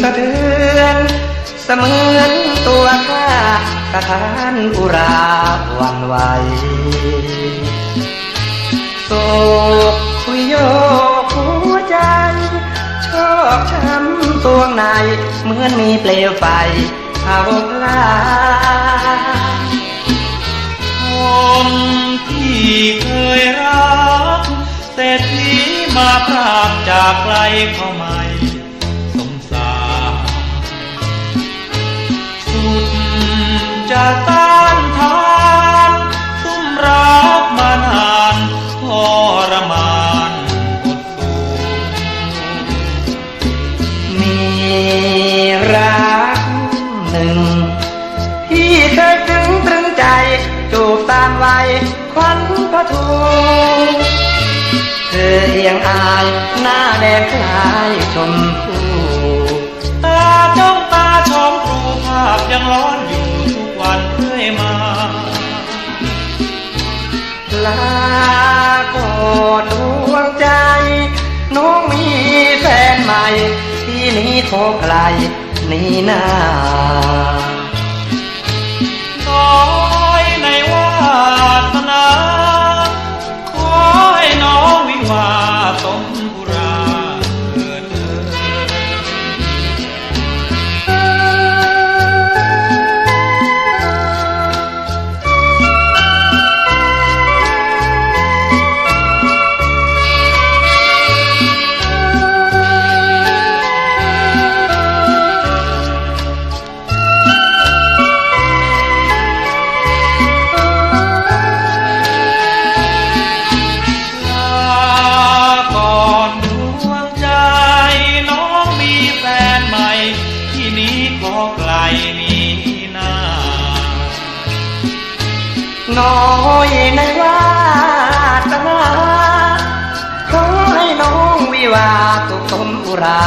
สะเทือนเสมือนตัวข้าสถานอุราวันไหวโศกวิโยหัวใจ ชอกช้ำตัวในเหมือนมีเปลวไฟเผาพลา มาพรากจากไกลเขาไม่สงสาร สุดจะต้านทานซุ่มรักมานานทรมานอดสูมีรักหนึ่ง ที่เคยถึงตรึงใจจูบตามไว้ควันพระทูายหน้าแดงคล้ายชมพูตาจ้องตาชมครูภาพยังร้อนอยู่ทุกวันเรื่อยมาลากอนดวงใจ น้องมีแฟนใหม่ที่นี้โทรไกลนี่นา ไกลนี้นาน้อยในว่าตนาขอให้น้องวิวาตุกสมอุรา